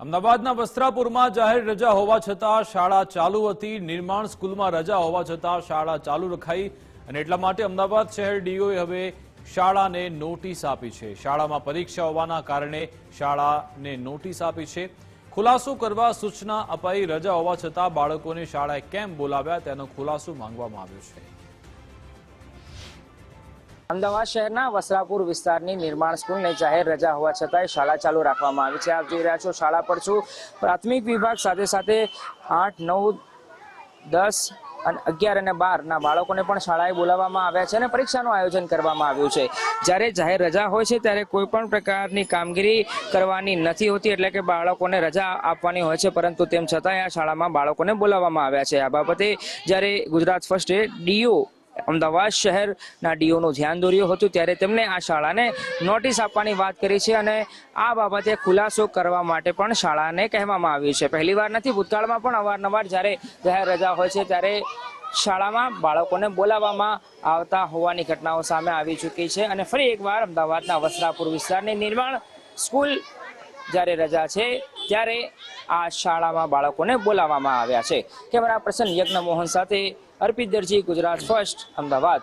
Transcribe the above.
અમદાવાદના વસ્ત્રાપુરમાં જાહેર રજા હોવા છતાં શાળા ચાલુ હતી. નિર્માણ સ્કૂલમાં રજા હોવા છતાં શાળા ચાલુ રખાઈ અને એટલા માટે અમદાવાદ શહેર ડીઓએ હવે શાળાને નોટિસ આપી છે. શાળામાં પરીક્ષા હોવાના કારણે શાળાને નોટિસ આપી છે. ખુલાસો કરવા સૂચના અપાઈ રજા હોવા છતાં બાળકોને શાળાએ કેમ બોલાવ્યા તેનો ખુલાસો માંગવામાં આવ્યો છે. અમદાવાદ શહેરના વસ્ત્રાપુર વિસ્તારની નિર્માણ સ્કૂલને જાહેર રજા હોવા છતાંય શાળા ચાલુ રાખવામાં આવી છે. આપ જોઈ રહ્યા છો, શાળા પર છું. પ્રાથમિક વિભાગ સાથે સાથે આઠ, નવ, દસ અને અગિયાર અને બારના બાળકોને પણ શાળાએ બોલાવવામાં આવ્યા છે અને પરીક્ષાનું આયોજન કરવામાં આવ્યું છે. જ્યારે જાહેર રજા હોય છે, ત્યારે કોઈ પણ પ્રકારની કામગીરી કરવાની નથી હોતી, એટલે કે બાળકોને રજા આપવાની હોય છે. પરંતુ તેમ છતાંય આ શાળામાં બાળકોને બોલાવવામાં આવ્યા છે. આ બાબતે જ્યારે ગુજરાત ફર્સ્ટે ડીઓ અમદાવાદ શહેરના ડીઓનું ધ્યાન દોર્યું હતું ત્યારે તેમણે આ શાળાને નોટિસ આપવાની વાત કરી છે અને આ બાબતે ખુલાસો કરવા માટે પણ શાળાને કહેવામાં આવ્યું છે. પહેલીવાર નથી, ભૂતકાળમાં પણ અવારનવાર જ્યારે જાહેર રજા હોય છે ત્યારે શાળામાં બાળકોને બોલાવવામાં આવતા હોવાની ઘટનાઓ સામે આવી ચૂકી છે અને ફરી એકવાર અમદાવાદના વસ્ત્રાપુર વિસ્તારની નિર્માણ સ્કૂલ જ્યારે રજા છે ત્યારે આ શાળામાં બાળકોને બોલાવવામાં આવ્યા છે. કેમેરા પર્સન યજ્ઞ મોહન સાથે અર્પિત દરજી, ગુજરાત ફર્સ્ટ, અમદાવાદ.